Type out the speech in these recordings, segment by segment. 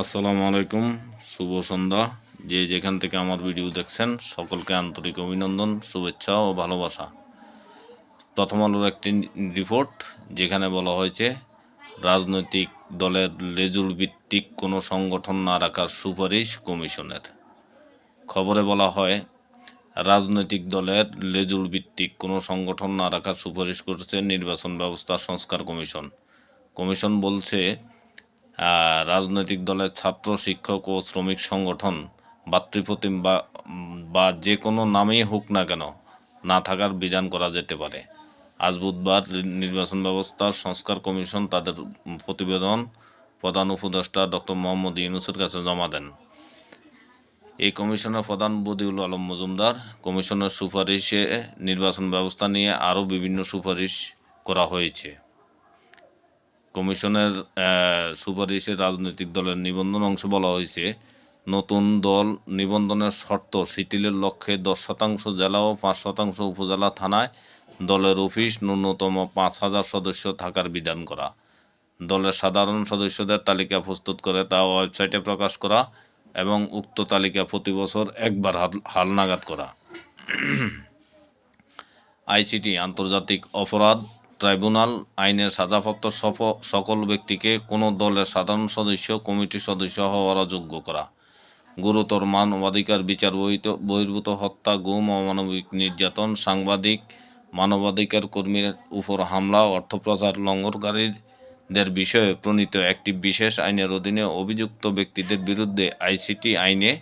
আসসালামু আলাইকুম, শুভ সন্ধ্যা। যে যেখান থেকে আমার ভিডিও দেখছেন, সকলকে আন্তরিক অভিনন্দন, শুভেচ্ছা ও ভালোবাসা। প্রথম আলোর একটি রিপোর্ট যেখানে বলা হয়েছে, রাজনৈতিক দলের লেজুল ভিত্তিক কোনো সংগঠন না রাখার সুপারিশ কমিশনের। খবরে বলা হয়, রাজনৈতিক দলের লেজুল ভিত্তিক কোনো সংগঠন না রাখার সুপারিশ করেছে নির্বাচন ব্যবস্থা সংস্কার কমিশন। কমিশন বলছে রাজনৈতিক দলের ছাত্র, শিক্ষক ও শ্রমিক সংগঠন ভাতৃপ্রতিম বা যে কোনো নামেই হোক না কেন না থাকার বিধান করা যেতে পারে। আজ বুধবার নির্বাচন ব্যবস্থার সংস্কার কমিশন তাদের প্রতিবেদন প্রধান উপদেষ্টা ডক্টর মোহাম্মদ ইউনুসের কাছে জমা দেন। এই কমিশনের প্রধান বদিউল আলম মজুমদার, কমিশনের সুপারিশে নির্বাচন ব্যবস্থা নিয়ে আরও বিভিন্ন সুপারিশ করা হয়েছে। কমিশনের সুপারিশে রাজনৈতিক দলের নিবন্ধন অংশে বলা হয়েছে। নতুন দল নিবন্ধনের শর্ত শিথিলের লক্ষ্যে দশ শতাংশ জেলা ও পাঁচ শতাংশ উপজেলা থানায় দলের অফিস ন্যূনতম পাঁচ হাজার সদস্য থাকার বিধান করা। দলের সাধারণ সদস্যদের তালিকা প্রস্তুত করে তা ওয়েবসাইটে প্রকাশ করা এবং উক্ত তালিকা প্রতি বছর একবার হাল- হালনাগাদ করা। আইসিটি, আন্তর্জাতিক অপরাধ ট্রাইব্যুনাল আইনের সাজাপ্রাপ্ত সকল ব্যক্তিকে কোনো দলের সাধারণ সদস্য, কমিটির সদস্য হওয়ার অযোগ্য করা। গুরুতর মানবাধিকার বিচার বহির্ভূত হত্যা, গুম, অমানবিক নির্যাতন, সাংবাদিক, মানবাধিকার কর্মীর উপর হামলা অর্থপ্রচার লঙ্ঘনকারীদের বিষয়ে প্রণীত একটি বিশেষ আইনের অধীনে অভিযুক্ত ব্যক্তিদের বিরুদ্ধে আইসিটি আইনে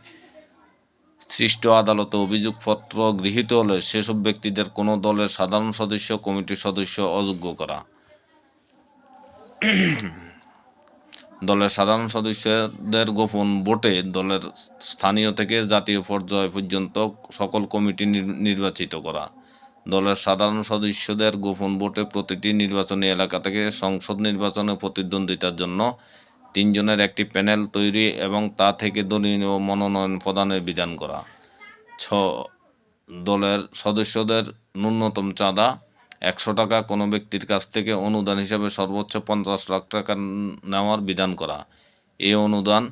সৃষ্ট আদালতে অভিযোগপত্র গৃহীত হলে সেসব ব্যক্তিদের কোনো দলের সাধারণ সদস্য, কমিটির সদস্য অযোগ্য করা। দলের সাধারণ সদস্যদের গোপন ভোটে দলের স্থানীয় থেকে জাতীয় পর্যায় পর্যন্ত সকল কমিটি নির- নির্বাচিত করা। দলের সাধারণ সদস্যদের গোপন ভোটে প্রতিটি নির্বাচনী এলাকা থেকে সংসদ নির্বাচনে প্রতিদ্বন্দ্বিতার জন্য তিনজনের একটি প্যানেল তৈরি এবং তা থেকে দলীয় মনোনয়ন প্রদানের বিধান করা। ছ, দলের সদস্যদের ন্যূনতম চাঁদা, একশো টাকা কোনো ব্যক্তির কাছ থেকে অনুদান হিসাবে সর্বোচ্চ পঞ্চাশ লাখ টাকা নেওয়ার বিধান করা। এই অনুদান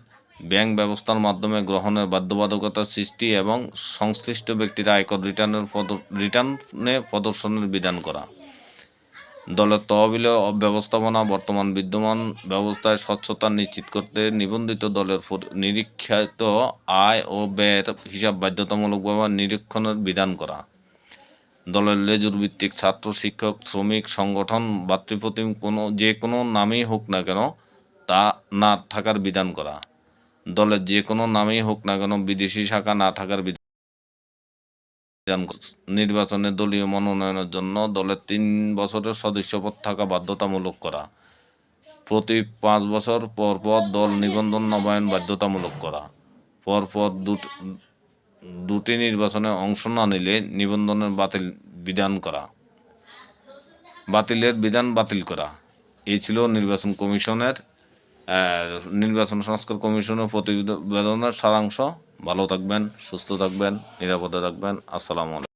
ব্যাংক ব্যবস্থার মাধ্যমে গ্রহণের বাধ্যবাধকতা সৃষ্টি এবং সংশ্লিষ্ট ব্যক্তির আয়কর রিটার্নের রিটার্নে প্রদর্শনের বিধান করা। দলের তহবিল ব্যবস্থাপনা বর্তমান বিদ্যমান ব্যবস্থায় স্বচ্ছতা নিশ্চিত করতে নিবন্ধিত দলের নিরীক্ষিত আয় ও ব্যয়ের হিসাব বাধ্যতামূলকভাবে নিরীক্ষণের বিধান করা দলের লেজুর ভিত্তিক ছাত্র, শিক্ষক, শ্রমিক, সংগঠন, ভাতৃপ্রতিম কোনো, যে কোনো নামেই হোক না কেন তা না থাকার বিধান করা দলের যে কোনো নামেই হোক না কেন বিদেশি শাখা না থাকার। নির্বাচনে দলীয় মনোনয়নের জন্য দলের তিন বছরের সদস্যপদ থাকা বাধ্যতামূলক করা। প্রতি পাঁচ বছর পর পর দল নিবন্ধন নবায়ন বাধ্যতামূলক করা। পরপর দুটি নির্বাচনে অংশ না নিলে নিবন্ধনের বাতিল বিধান করা। বাতিলের বিধান বাতিল করা। এই ছিল নির্বাচন কমিশনের নির্বাচন সংস্কার কমিশনের প্রতিবেদনের সারাংশ। ভালো থাকবেন সুস্থ থাকবেন নিরাপদে থাকবেন। আসসালামু আলাইকুম।